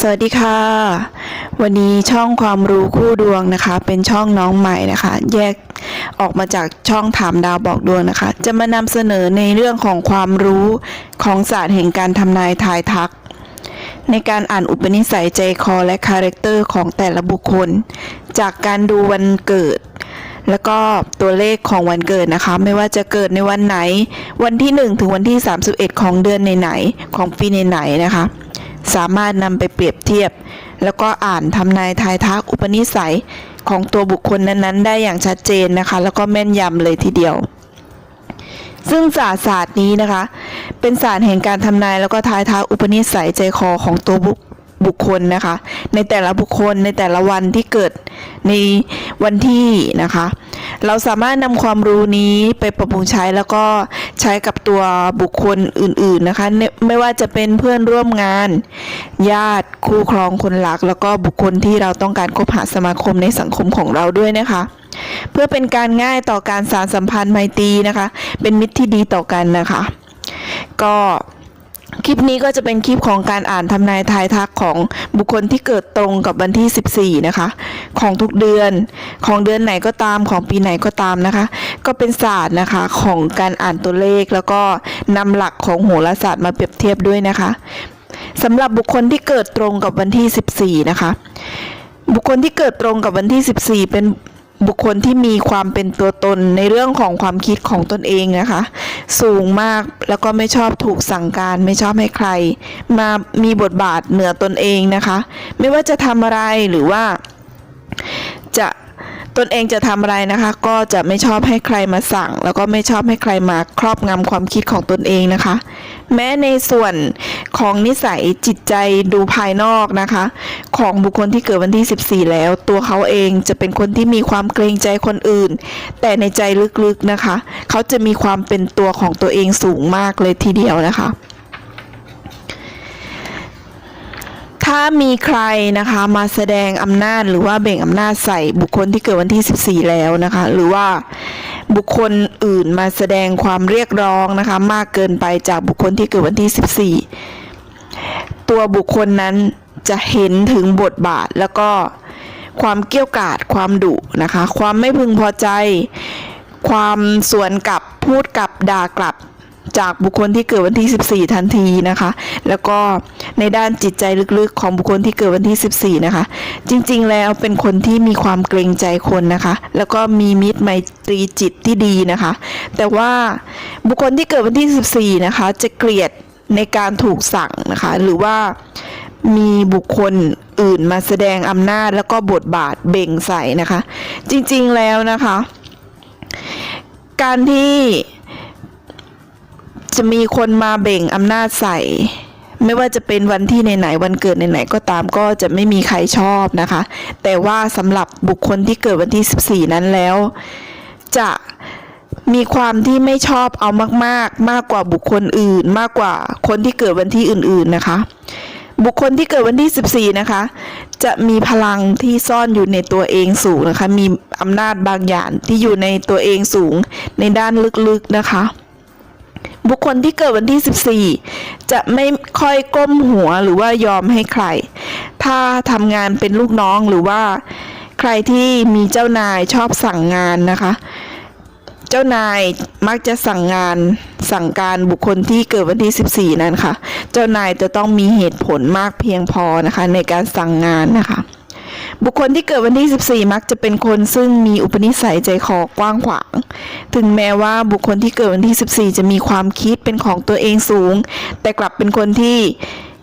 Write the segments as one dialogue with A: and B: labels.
A: สวัสดีค่ะ วันนี้ช่องความรู้คู่ดวงนะคะ เป็นช่องน้องใหม่นะคะ แยกออกมาจากช่องถามดาวบอกดวงนะคะ จะมานำเสนอในเรื่องของความรู้ของศาสตร์แห่งการทำนายทายทัก ในการอ่านอุปนิสัยใจคอและคาแรคเตอร์ของแต่ละบุคคล จากการดูวันเกิด แล้วก็ตัวเลขของวันเกิดนะคะ ไม่ว่าจะเกิดในวันไหน วันที่ 1 ถึงวันที่ 31 ของเดือนไหนๆของปีไหนๆนะคะ สามารถนำไปเปรียบเทียบ แล้วก็อ่านทำนายทายทักอุปนิสัยของตัวบุคคลนั้นๆ ได้อย่างชัดเจนนะคะ แล้วก็แม่นยำเลยทีเดียว ซึ่งศาสตร์ศาสตร์นี้นะคะ เป็นศาสตร์แห่งการทำนายแล้วก็ทายทักอุปนิสัยใจคอของตัวบุค บุคคลนะคะ ในแต่ละบุคคลในแต่ละวันที่เกิดในวันที่นะคะ เราสามารถนำความรู้นี้ไปปรับปรุงใช้แล้วก็ใช้กับตัวบุคคลอื่นๆนะคะไม่ว่าจะเป็นเพื่อนร่วมงาน ญาติคู่ครองคนรัก แล้วก็บุคคลที่เราต้องการคบหาสมาคมในสังคมของเราด้วยนะคะเพื่อเป็นการง่ายต่อการสารสัมพันธ์ไมตรีนะคะ เป็นมิตรที่ดีต่อกันนะคะ ก็ คลิปนี้ก็จะเป็นคลิปของการอ่านทำนายทายทักของบุคคลที่เกิดตรงกับวันที่ 14 นะคะ ของทุกเดือนของเดือนไหนก็ตามของปีไหนก็ตามนะคะ ก็เป็นศาสตร์นะคะของการอ่านตัวเลข แล้วก็นำหลักของโหราศาสตร์มาเปรียบเทียบด้วยนะคะสำหรับบุคคลที่เกิดตรงกับวันที่ 14 นะคะ บุคคลที่เกิดตรงกับวันที่ 14 เป็น บุคคลที่มีความเป็นตัวตนในเรื่องของความคิดของตนเองนะคะ สูงมากแล้วก็ไม่ชอบถูกสั่งการไม่ชอบให้ใคร มามีบทบาทเหนือตนเองนะคะ ไม่ว่าจะทำอะไรหรือว่า ตนเองจะทำอะไรนะคะ ก็จะไม่ชอบให้ใครมาสั่ง แล้วก็ไม่ชอบให้ใครมาครอบงำความคิดของตนเองนะคะ แม้ในส่วนของนิสัยจิตใจดูภายนอกนะคะ ของบุคคลที่เกิดวันที่ 14 แล้ว ตัวเขาเองจะเป็นคนที่มีความเกรงใจคนอื่น แต่ในใจลึกๆนะคะ เขาจะมีความเป็นตัวของตัวเองสูงมากเลยทีเดียวนะคะ ถ้ามีใครนะคะมาแสดงอำนาจหรือว่าเบ่งอำนาจใส่บุคคลที่เกิดวันที่ 14 แล้วนะคะ หรือว่าบุคคลอื่นมาแสดงความเรียกร้องนะคะ มากเกินไปจากบุคคลที่เกิดวันที่ 14 ตัวบุคคลนั้นจะเห็นถึงบทบาทแล้วก็ความเกี้ยวกาดความดุนะคะ ความไม่พึงพอใจ ความสวนกลับพูดกลับด่ากลับ จากบุคคลที่เกิดวันที่ 14 ทันทีนะคะ แล้วก็ในด้านจิตใจลึกๆ ของบุคคลที่เกิดวันที่ 14 นะคะ จริงๆ แล้วเป็นคนที่มีความเกรงใจคนนะคะ แล้วก็มีมิตรไมตรีจิตที่ดีนะคะ แต่ว่าบุคคลที่เกิดวันที่ 14 นะคะ จะเกลียดในการถูกสั่งนะคะ หรือว่ามีบุคคลอื่นมาแสดงอำนาจแล้วก็บทบาทเบ่งใส่นะคะ จริงๆ แล้วนะคะ การที่ จะมีคนมาเบ่งอำนาจใส่ ไม่ว่าจะเป็นวันที่ไหนๆวันเกิดไหนๆก็ตามก็จะไม่มีใครชอบนะคะ แต่ว่าสำหรับบุคคลที่เกิดวันที่ 14 นั้นแล้ว จะมีความที่ไม่ชอบเอามากๆมากกว่าบุคคลอื่น มากกว่าคนที่เกิดวันที่อื่น ๆนะคะ บุคคลที่เกิดวันที่ 14 นะคะ จะมีพลังที่ซ่อนอยู่ในตัวเองสูงนะคะ มีอำนาจบางอย่างที่อยู่ในตัวเองสูงในด้านลึกๆนะคะ บุคคลที่เกิดวันที่ 14 จะไม่ค่อยก้มหัวหรือว่ายอมให้ใคร ถ้าทำงานเป็นลูกน้องหรือว่าใครที่มีเจ้านายชอบสั่งงานนะคะ เจ้านายมักจะสั่งงานสั่งการบุคคลที่เกิดวันที่ 14 นั้นค่ะ เจ้านายจะต้องมีเหตุผลมากเพียงพอนะคะในการสั่งงานนะคะ บุคคลที่เกิดวันที่ 14 มักจะเป็นคนซึ่งมีอุปนิสัยใจคอกว้างขวาง ถึงแม้ว่าบุคคลที่เกิดวันที่ 14 จะมีความคิดเป็นของตัวเองสูง แต่กลับเป็นคนที่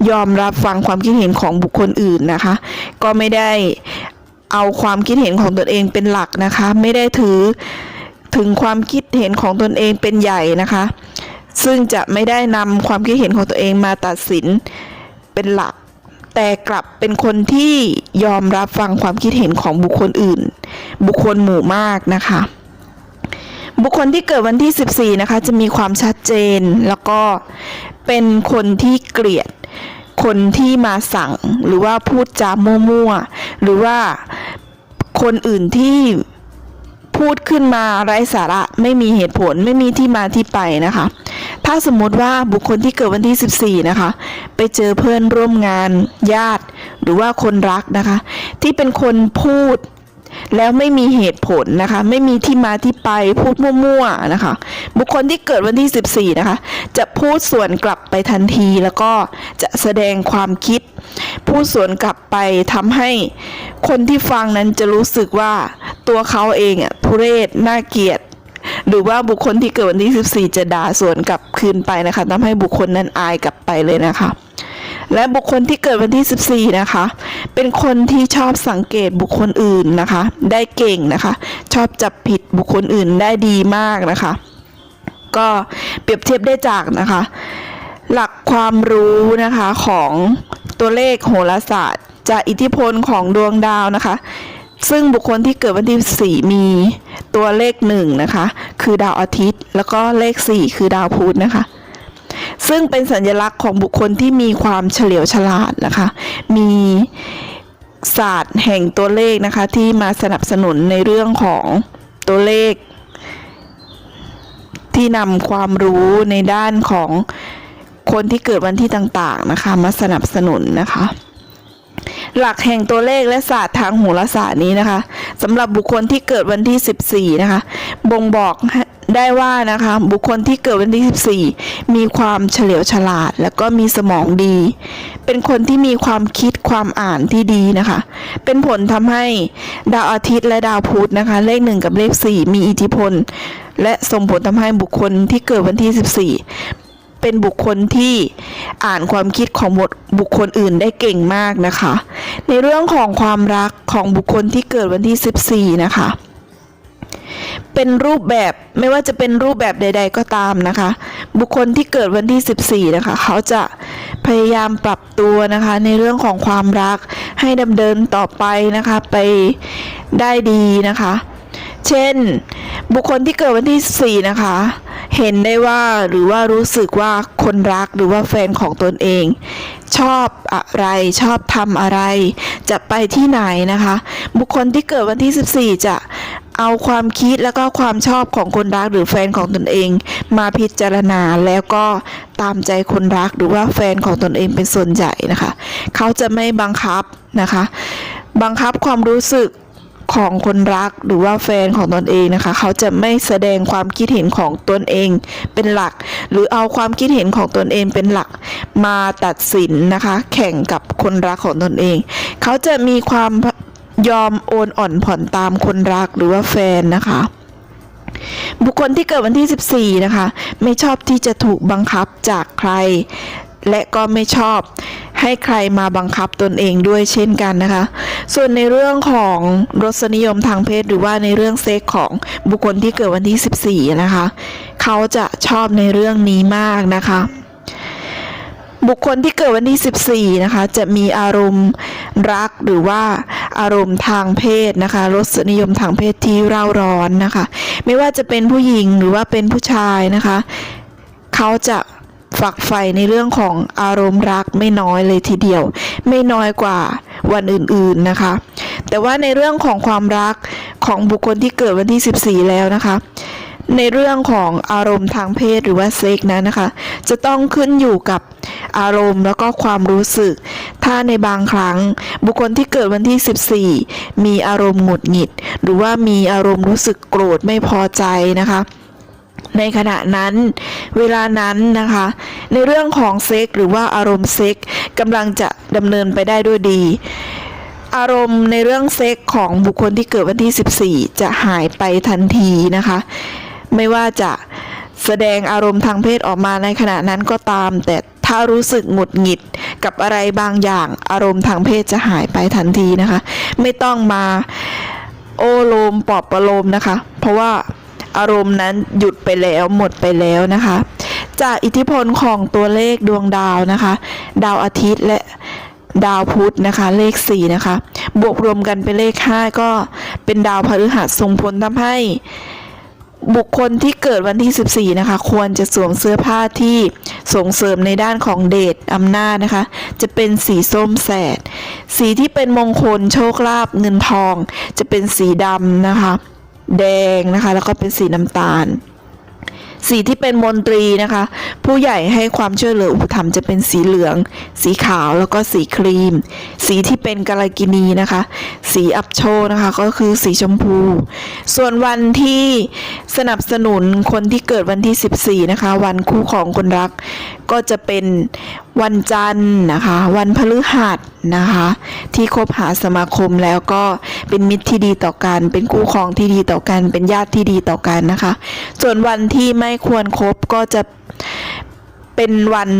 A: ยอมรับฟังความคิดเห็นของบุคคลอื่นนะคะ ก็ไม่ได้เอาความคิดเห็นของตนเองเป็นหลักนะคะ ไม่ได้ถือถึงความคิดเห็นของตนเองเป็นใหญ่นะคะ ซึ่งจะไม่ได้นำความคิดเห็นของตัวเองมาตัดสินเป็นหลัก แต่กลับเป็นคนที่ยอมรับฟังความคิดเห็นของบุคคลอื่น บุคคลหมู่มากนะคะ บุคคลที่เกิดวันที่ 14 นะคะ จะมีความชัดเจนแล้วก็เป็นคนที่เกลียด คนที่มาสั่งหรือว่าพูดจามั่วๆหรือว่าคนอื่นที่พูดขึ้นมาไร้สาระไม่มีเหตุผลไม่มีที่มาที่ไปนะคะ ถ้าสมมติว่าบุคคลที่เกิดวันที่ 14 นะคะ ไปเจอเพื่อนร่วมงานญาติ หรือว่าคนรักนะคะ ที่เป็นคนพูดแล้วไม่มีเหตุผลนะคะ ไม่มีที่มาที่ไปพูดมั่วๆนะคะ บุคคลที่เกิดวันที่ 14 นะคะ จะพูดสวนกลับไปทันทีแล้วก็จะแสดงความคิด พูดสวนกลับไปทำให้คนที่ฟังนั้นจะรู้สึกว่าตัวเขาเองอะทุเรศน่าเกลียด หรือว่าบุคคลที่เกิดวันที่ 14 จะด่าสวนกลับคืนไปนะคะทำให้บุคคลนั้นอายกลับไปเลยนะคะ และบุคคลที่เกิดวันที่ 14 นะคะ เป็นคนที่ชอบสังเกตบุคคลอื่นนะคะ ได้เก่งนะคะ ชอบจับผิดบุคคลอื่นได้ดีมากนะคะ ก็เปรียบเทียบได้จากนะคะ หลักความรู้นะคะของตัวเลขโหราศาสตร์ จากอิทธิพลของดวงดาวนะคะ ซึ่งบุคคลที่เกิดวันที่ 4 มีตัวเลขหนึ่งนะคะ คือดาวอาทิตย์ แล้วก็เลข 4 คือดาวพุธนะคะ ซึ่งเป็นสัญลักษณ์ของบุคคลที่มีความเฉลียวฉลาดนะคะ มีศาสตร์แห่งตัวเลขนะคะที่มาสนับสนุนในเรื่องของตัวเลข ที่นำความรู้ในด้านของคนที่เกิดวันที่ต่างๆนะคะ มาสนับสนุนนะคะ หลักแห่งตัวเลขและศาสตร์ทางโหราศาสตร์นี้นะคะสำหรับบุคคลที่เกิดวันที่ 14 นะคะ บ่งบอกได้ว่านะคะบุคคลที่เกิดวันที่ 14 มีความเฉลียวฉลาด แล้วก็มีสมองดี เป็นคนที่มีความคิดความอ่านที่ดีนะคะ เป็นผลทำให้ดาวอาทิตย์และดาวพุธนะคะ เลขหนึ่งกับเลข 4 มีอิทธิพล และส่งผลทำให้บุคคลที่เกิดวันที่ 14 เป็นบุคคลที่อ่านความคิดของบุคคลอื่นได้เก่งมากนะคะ ในเรื่องของความรักของบุคคลที่เกิดวันที่ 14 นะคะ เป็นรูปแบบไม่ว่าจะเป็นรูปแบบใด ๆ ก็ตามนะคะ บุคคลที่เกิดวันที่ 14 นะคะ เขาจะพยายามปรับตัวนะคะ ในเรื่องของความรักให้ดำเนินต่อไปนะคะ ไปได้ดีนะคะ เช่น บุคคลที่เกิดวันที่ 4 นะคะ เห็นได้ว่าหรือว่ารู้สึกว่าคนรักหรือว่าแฟนของตนเอง ชอบอะไรชอบทำอะไร จะไปที่ไหนนะคะ บุคคลที่เกิดวันที่ 14 จะเอาความคิดแล้วก็ความชอบของคนรักหรือแฟนของตนเอง มาพิจารณาแล้วก็ตามใจคนรักหรือว่าแฟนของตนเองเป็นส่วนใหญ่นะคะ เขาจะไม่บังคับนะคะ บังคับความรู้สึก ของคนรักหรือว่าแฟนของตนเองนะคะ เขาจะไม่แสดงความคิดเห็นของตนเองเป็นหลัก หรือเอาความคิดเห็นของตนเองเป็นหลักมาตัดสินนะคะ แข่งกับคนรักของตนเอง เขาจะมีความยอมโอนอ่อนผ่อนตามคนรักหรือว่าแฟนนะคะบุคคลที่เกิดวันที่ 14 นะคะ ไม่ชอบที่จะถูกบังคับจากใคร และก็ไม่ชอบ ให้ใครมาบังคับตนเองด้วยเช่นกันนะคะ ส่วนในเรื่องของรสนิยมทางเพศหรือว่าในเรื่องเซ็กของบุคคลที่เกิดวันที่ 14 นะคะ เขาจะชอบในเรื่องนี้มากนะคะ บุคคลที่เกิดวันที่ 14 นะคะ จะมีอารมณ์รักหรือว่าอารมณ์ทางเพศนะคะรสนิยมทางเพศที่เร่าร้อนนะคะ ไม่ว่าจะเป็นผู้หญิงหรือว่าเป็นผู้ชายนะคะ เขาจะ ฝักใฝ่ในเรื่องของอารมณ์รักไม่น้อยเลยทีเดียว ไม่น้อยกว่าวันอื่นๆนะคะ แต่ว่าในเรื่องของความรักของบุคคลที่เกิดวันที่ 14 แล้วนะคะในเรื่องของอารมณ์ทางเพศหรือว่าเซ็กนั้นนะคะ จะต้องขึ้นอยู่กับอารมณ์แล้วก็ความรู้สึก ถ้าในบางครั้งบุคคลที่เกิดวันที่ 14 มีอารมณ์หงุดหงิด หรือว่ามีอารมณ์รู้สึกโกรธไม่พอใจนะคะ ในขณะนั้นเวลานั้นนะคะ ในเรื่องของเซ็กหรือว่าอารมณ์เซ็กกำลังจะดำเนินไปได้ด้วยดี อารมณ์ในเรื่องเซ็กของบุคคลที่เกิดวันที่ 14 จะหายไปทันทีนะคะ ไม่ว่าจะแสดงอารมณ์ทางเพศออกมาในขณะนั้นก็ตาม แต่ถ้ารู้สึกหงุดหงิดกับอะไรบางอย่างอารมณ์ทางเพศจะหายไปทันทีนะคะ ไม่ต้องมาโอโลมปอบประโลมนะคะ เพราะว่า อารมณ์นั้นหยุดไปแล้วหมดไปแล้วนะคะ จากอิทธิพลของตัวเลขดวงดาวนะคะ ดาวอาทิตย์และดาวพุธนะคะ เลข 4 นะคะ บวกรวมกันเป็นเลข 5 ก็เป็นดาวพฤหัสส่งผลทำให้บุคคลที่เกิดวันที่ 14 นะคะ ควรจะสวมเสื้อผ้าที่ส่งเสริมในด้านของเดชอำนาจนะคะ จะเป็นสีส้มแสด สีที่เป็นมงคลโชคลาภเงินทอง จะเป็นสีดำนะคะ แดงนะคะ แล้วก็เป็นสีน้ำตาล สีที่เป็นมนตรีนะคะ ผู้ใหญ่ให้ความช่วยเหลืออุปถัมภ์จะเป็นสีเหลือง สีขาวแล้วก็สีครีม สีที่เป็นกาลกินีนะคะ สีอับโชนะคะ ก็คือสีชมพู ส่วนวันที่สนับสนุนคนที่เกิดวันที่ 14 นะคะ วันคู่ของคนรักก็จะเป็นวันจันทร์นะคะ วันพฤหัสนะคะ ที่คบหาสมาคมแล้วก็เป็นมิตรที่ดีต่อกัน เป็นคู่ครองที่ดีต่อกัน เป็นญาติที่ดีต่อกันนะคะ ส่วนวันที่ไม่ควรครบก็จะเป็นวัน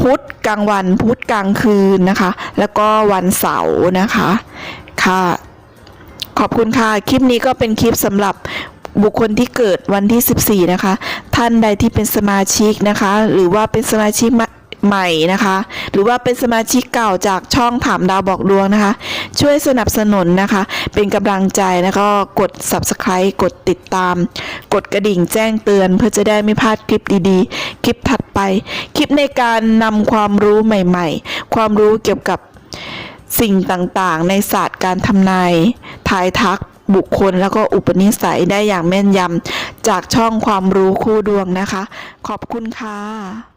A: พุธกลางวันพุธกลางคืนนะคะ แล้วก็วันเสาร์นะคะค่ะขอบคุณค่ะ คลิปนี้ก็เป็นคลิปสำหรับบุคคลที่เกิดวันที่ 14 นะคะ ท่านใดที่เป็นสมาชิกนะคะ หรือว่าเป็นสมาชิก ใหม่นะคะ หรือว่าเป็นสมาชิกเก่าจากช่องถามดาวบอกดวงนะคะ ช่วยสนับสนุนนะคะ เป็นกำลังใจแล้วก็กด subscribe กดติดตาม กดกระดิ่งแจ้งเตือน เพื่อจะได้ไม่พลาดคลิปดีๆ คลิปถัดไป คลิปในการนำความรู้ใหม่ๆ ความรู้เกี่ยวกับสิ่งต่างๆ ในศาสตร์การทำนายทายทักบุคคลแล้วก็อุปนิสัยได้อย่างแม่นยำจากช่องความรู้คู่ดวงนะคะ ขอบคุณค่ะ